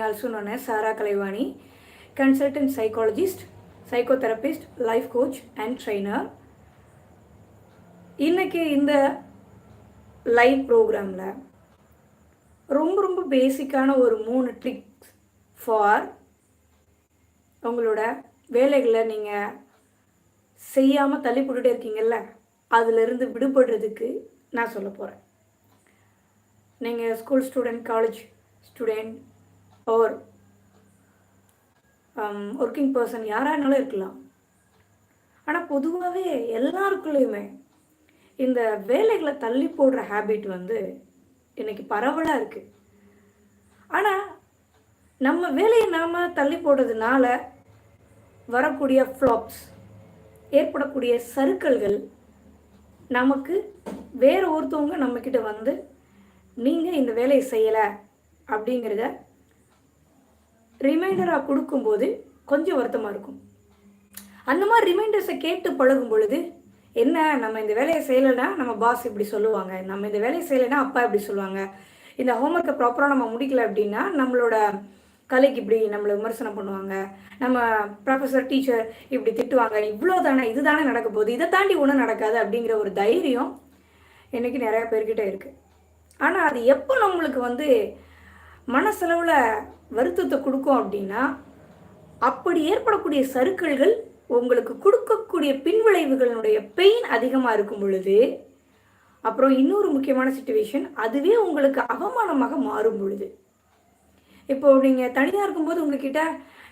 Also நான் Sara Kalaivani consultant psychologist psychotherapist life coach and and trainer. இன்னைக்கு இந்த live ப்ரோக்ராமில் ரொம்ப ரொம்ப பேசிக்கான ஒரு மூணு ட்ரிக்ஸ் ஃபார் உங்களோட வேலைகளை நீங்கள் செய்யாமல் தள்ளி போட்டுகிட்டே இருக்கீங்கல்ல அதிலிருந்து விடுபடுறதுக்கு நான் சொல்ல போகிறேன் நீங்கள் school student college student or working person யாரானாலும் இருக்கலாம். ஆனால் பொதுவாகவே எல்லாருக்குள்ளேயுமே இந்த வேலைகளை தள்ளி போடுற ஹேபிட் வந்து இன்னைக்கு பரவலாக இருக்குது ஆனால் நம்ம வேலையை நாம் தள்ளி போடுறதுனால வரக்கூடிய ஃப்ளாப்ஸ் ஏற்படக்கூடிய சறுக்கல்கள் நமக்கு வேறு ஒருத்தவங்க நம்மக்கிட்ட வந்து நீங்கள் இந்த வேலையை செய்யலை அப்படிங்கிறத ரிமைண்டராக கொடுக்கும்போது கொஞ்சம் வருத்தமாக இருக்கும். அந்த மாதிரி ரிமைண்டர்ஸை கேட்டு பழகும் பொழுது என்ன நம்ம இந்த வேலையை செய்யலைன்னா நம்ம பாஸ் இப்படி சொல்லுவாங்க நம்ம இந்த வேலையை செய்யலைன்னா அப்பா இப்படி சொல்லுவாங்க இந்த ஹோம்ஒர்க்கை ப்ராப்பராக நம்ம முடிக்கல அப்படின்னா நம்மளோட கலைக்கு இப்படி நம்மளை விமர்சனம் பண்ணுவாங்க நம்ம ப்ரொஃபஸர் டீச்சர் இப்படி திட்டுவாங்க இவ்வளோ தானே இது தானே நடக்க போகுது இதை தாண்டி ஒன்றும் நடக்காது அப்படிங்கிற ஒரு தைரியம் இன்றைக்கி நிறையா பேர்கிட்ட இருக்குது ஆனால் அது எப்போ நம்மளுக்கு வந்து மனசளவில் வருத்தத்தை கொடுக்கும் அப்படின்னா அப்படி ஏற்படக்கூடிய சறுக்கல்கள் உங்களுக்கு கொடுக்கக்கூடிய பின்விளைவுகளினுடைய பெயின் அதிகமாக இருக்கும் பொழுது அப்புறம் இன்னொரு முக்கியமான சுச்சுவேஷன் அதுவே உங்களுக்கு அவமானமாக மாறும் பொழுது. இப்போ நீங்கள் தனியாக இருக்கும்போது உங்ககிட்ட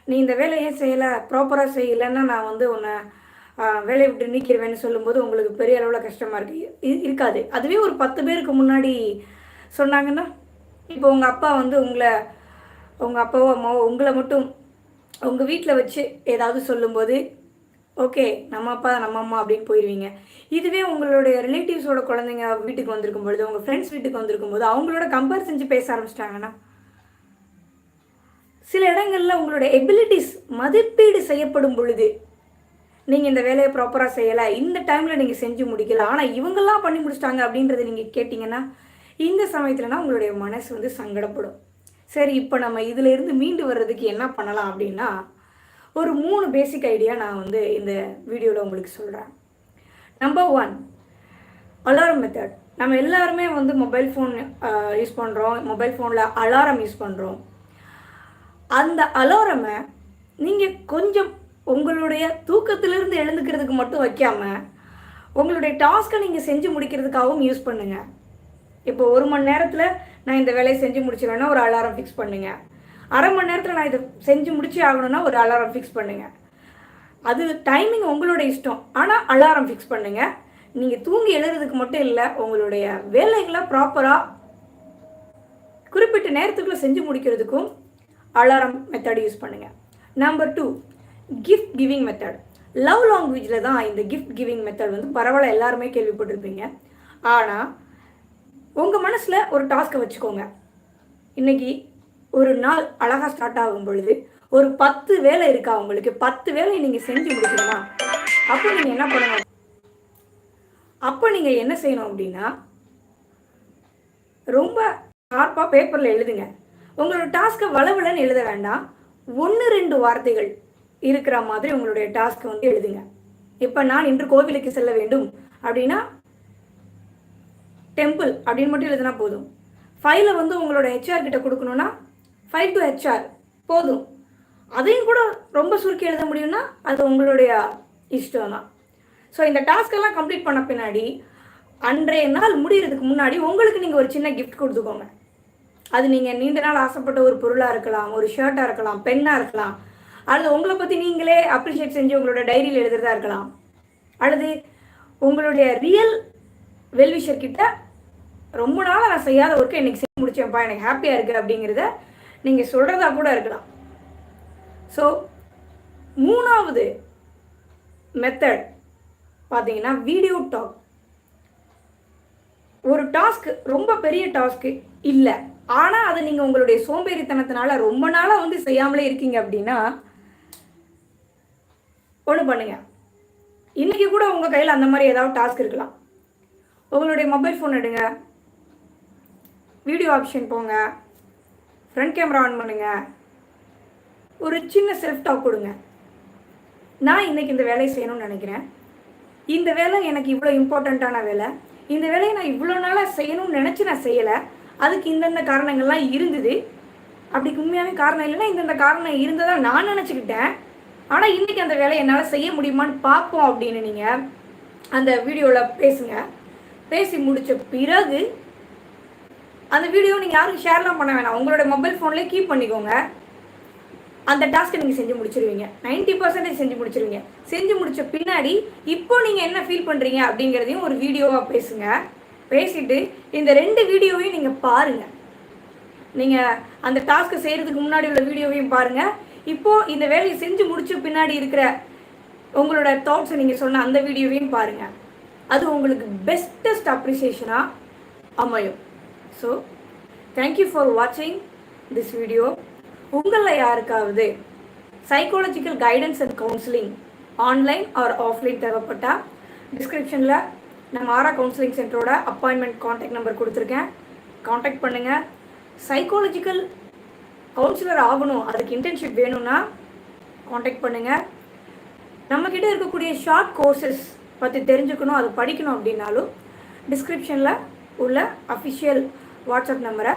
நீ இந்த வேலையே செய்யலை? ப்ராப்பராக செய்யலைன்னா நான் வந்து உன்னை வேலையை விட்டு நீக்கிடுவேன்னு சொல்லும்போது உங்களுக்கு பெரிய அளவில் கஷ்டமாக இருக்கு. இருக்காது. அதுவே ஒரு பத்து பேருக்கு முன்னாடி சொன்னாங்கன்னா இப்போ உங்கள் அப்பா வந்து உங்களை உங்கள் அப்பாவோ அம்மாவோ உங்களை மட்டும் உங்கள் வீட்டில் வச்சு ஏதாவது சொல்லும்போது ஓகே நம்ம அப்பா நம்ம அம்மா அப்படின்னு போயிடுவீங்க இதுவே உங்களுடைய ரிலேட்டிவ்ஸோட குழந்தைங்க வீட்டுக்கு வந்திருக்கும் பொழுது உங்கள் ஃப்ரெண்ட்ஸ் வீட்டுக்கு வந்திருக்கும் போது அவங்களோட கம்பேர் செஞ்சு பேச ஆரம்பிச்சிட்டாங்கன்னா சில இடங்களில் உங்களோட எபிலிட்டிஸ் மதிப்பீடு செய்யப்படும் பொழுது நீங்கள் இந்த வேலையை ப்ராப்பராக செய்யலை இந்த டைமில் நீங்கள் செஞ்சு முடிக்கல ஆனால் இவங்கெல்லாம் பண்ணி முடிச்சிட்டாங்க அப்படின்றத நீங்கள் கேட்டிங்கன்னா இந்த சமயத்துலனா உங்களுடைய மனசு வந்து சங்கடப்படும். சரி இப்போ நம்ம இதிலேருந்து மீண்டு வர்றதுக்கு என்ன பண்ணலாம் அப்படின்னா ஒரு மூணு பேசிக் ஐடியா நான் வந்து இந்த வீடியோவில் உங்களுக்கு சொல்கிறேன் நம்பர் ஒன் அலாரம் மெத்தட் நம்ம எல்லாருமே வந்து மொபைல் ஃபோன் யூஸ் பண்ணுறோம் மொபைல் ஃபோனில் அலாரம் யூஸ் பண்ணுறோம் அந்த அலாரமை நீங்கள் கொஞ்சம் உங்களுடைய தூக்கத்திலிருந்து எழுந்துக்கிறதுக்கு மட்டும் வைக்காமல் உங்களுடைய டாஸ்க்கை நீங்கள் செஞ்சு முடிக்கிறதுக்காகவும் யூஸ் பண்ணுங்கள் இப்போ ஒரு மணி நேரத்தில் நான் இந்த வேலையை செஞ்சு முடிச்சிடுவேன்னா ஒரு அலாரம் ஃபிக்ஸ் பண்ணுங்கள் அரை மணி நேரத்தில் நான் இதை செஞ்சு முடிச்சு ஆகணும்னா ஒரு அலாரம் ஃபிக்ஸ் பண்ணுங்கள் அது டைமிங் உங்களோட இஷ்டம். ஆனால் அலாரம் ஃபிக்ஸ் பண்ணுங்கள் நீங்கள் தூங்கி எழுதுறதுக்கு மட்டும் இல்லை உங்களுடைய வேலைகளை ப்ராப்பராக குறிப்பிட்ட நேரத்துக்குள்ளே செஞ்சு முடிக்கிறதுக்கும் அலாரம் மெத்தட் யூஸ் பண்ணுங்கள் number two gift giving method love லாங்குவேஜில் தான் இந்த கிஃப்ட் கிவிங் மெத்தட் வந்து பரவாயில்ல எல்லாருமே கேள்விப்பட்டிருப்பீங்க. ஆனால் உங்கள் மனசில் ஒரு டாஸ்க்கை வச்சுக்கோங்க. இன்றைக்கி ஒரு நாள் அழகாக ஸ்டார்ட் ஆகும் பொழுது ஒரு பத்து வேலை இருக்கா உங்களுக்கு? பத்து வேலையை நீங்கள் செஞ்சு முடிக்கணுமா? அப்போ நீங்கள் என்ன பண்ணணும்? அப்போ நீங்கள் என்ன செய்யணும் அப்படின்னா ரொம்ப ஷார்ப்பாக பேப்பரில் எழுதுங்க. உங்களோட டாஸ்க்கை வளவலன்னு எழுத வேண்டாம். ஒன்று ரெண்டு வார்த்தைகள் இருக்கிற மாதிரி உங்களுடைய டாஸ்க்கை வந்து எழுதுங்க. இப்போ நான் இன்று கோவிலுக்கு செல்ல வேண்டும் அப்படின்னா டெம்பிள் அப்படின்னு மட்டும் எழுதினா போதும். ஃபைலை வந்து உங்களோட ஹெச்ஆர் கிட்ட கொடுக்கணுன்னா ஃபைல் டு ஹெச்ஆர் போதும். அதையும் கூட ரொம்ப சுருக்கி எழுத முடியும்னா அது உங்களுடைய இஷ்டம் தான் ஸோ இந்த டாஸ்க்கெல்லாம் கம்ப்ளீட் பண்ண பின்னாடி அன்றைய நாள் முடிகிறதுக்கு முன்னாடி உங்களுக்கு நீங்கள் ஒரு சின்ன கிஃப்ட் கொடுத்துக்கோங்க. அது நீங்கள் நீண்ட நாள் ஆசைப்பட்ட ஒரு பொருளாக இருக்கலாம் ஒரு ஷர்ட்டாக இருக்கலாம் பென்னாக இருக்கலாம். அல்லது உங்களை பற்றி நீங்களே அப்ரிஷியேட் செஞ்சு உங்களோட டைரியில் எழுதுறதா இருக்கலாம். அல்லது உங்களுடைய ரியல் வெல்விஷர்கிட்ட ரொம்ப நாளாக நான் செய்யாத ஒர்க்கை இன்னைக்கு செஞ்சு முடிச்சேன்ப்பா எனக்கு ஹாப்பியாக இருக்குது அப்படிங்கிறத நீங்கள் சொல்கிறதா கூட இருக்கலாம். ஸோ மூணாவது மெத்தட் பார்த்தீங்கன்னா வீடியோ டாக் ஒரு டாஸ்க் ரொம்ப பெரிய டாஸ்க்கு இல்லை. ஆனால் அதை நீங்கள் உங்களுடைய சோம்பேறித்தனத்தினால ரொம்ப நாளாக வந்து செய்யாமலே இருக்கீங்க அப்படின்னா ஒன்று பண்ணுங்க. இன்றைக்கி கூட உங்கள் கையில் அந்த மாதிரி ஏதாவது டாஸ்க் இருக்கலாம். உங்களுடைய மொபைல் ஃபோன் எடுங்க. வீடியோ ஆப்ஷன் போங்க. ஃப்ரண்ட் கேமரா ஆன் பண்ணுங்கள் ஒரு சின்ன செல்ஃப் டாக் கொடுங்க. நான் இன்றைக்கி இந்த வேலையை செய்யணும்னு நினைக்கிறேன். இந்த வேலை எனக்கு இவ்வளோ இம்பார்ட்டண்ட்டான வேலை. இந்த வேலையை நான் இவ்வளோ நாளாக செய்யணும்னு நினச்சி நான் செய்யலை. அதுக்கு இந்தந்த காரணங்கள்லாம் இருந்தது. அப்படி உண்மையாகவே காரணம் இல்லைன்னா இந்தந்த காரணம் இருந்ததாக நான் நினச்சிக்கிட்டேன். ஆனால் இன்றைக்கி அந்த வேலையை என்னால் செய்ய முடியுமான்னு பார்ப்போம் அப்படின்னு நீங்கள் அந்த வீடியோவில் பேசுங்க. பேசி முடித்த பிறகு அந்த வீடியோ நீங்கள் யாருக்கும் ஷேர்லாம் பண்ண வேணாம். உங்களோட மொபைல் ஃபோன்லேயே கீப் பண்ணிக்கோங்க. அந்த டாஸ்க்கை நீங்கள் செஞ்சு முடிச்சிருவீங்க. நைன்ட்டி பர்சன்டேஜ் செஞ்சு முடிச்சிருவீங்க. செஞ்சு முடிச்ச பின்னாடி இப்போ நீங்கள் என்ன ஃபீல் பண்ணுறீங்க அப்படிங்கிறதையும் ஒரு வீடியோவாக பேசுங்க. பேசிட்டு இந்த ரெண்டு வீடியோவையும் நீங்கள் பாருங்கள் நீங்கள் அந்த டாஸ்க்கை செய்கிறதுக்கு முன்னாடி உள்ள வீடியோவையும் பாருங்கள் இப்போது இந்த வேலையை செஞ்சு முடிச்ச பின்னாடி இருக்கிற உங்களோட தாட்ஸை நீங்கள் சொன்ன அந்த வீடியோவையும் பாருங்கள் அது உங்களுக்கு பெஸ்டஸ்ட் அப்ரிசியேஷனாக அமையும். ஸோ தேங்க்யூ ஃபார் வாட்சிங் திஸ் வீடியோ உங்களில் யாருக்காவது psychological guidance and counselling online or offline தேவைப்பட்டால் டிஸ்கிரிப்ஷனில் நம்ம ஆரா கவுன்சிலிங் சென்டரோட அப்பாயின்மெண்ட் காண்டாக்ட் நம்பர் கொடுத்துருக்கேன். காண்டாக்ட் பண்ணுங்கள் சைக்காலஜிக்கல் கவுன்சிலர் ஆகணும். அதுக்கு இன்டர்ன்ஷிப் வேணும்னா காண்டாக்ட் பண்ணுங்கள் நம்மக்கிட்ட இருக்கக்கூடிய ஷார்ட் கோர்சஸ் பற்றி தெரிஞ்சுக்கணும். அது படிக்கணும் அப்படின்னாலும் டிஸ்கிரிப்ஷனில் உள்ள அஃபிஷியல் வாட்ஸ்அப் நம்பரை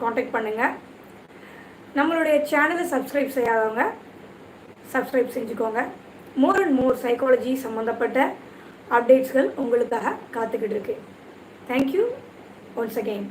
காண்டாக்ட் பண்ணுங்கள் நம்மளுடைய சேனலை சப்ஸ்கிரைப் செய்யாதவங்க சப்ஸ்கிரைப் செஞ்சுக்கோங்க. மோர் அண்ட் மோர் சைக்காலஜி சம்மந்தப்பட்ட அப்டேட்ஸ்கள் உங்களுக்காக காத்துக்கிட்டு இருக்கு. Thank you once again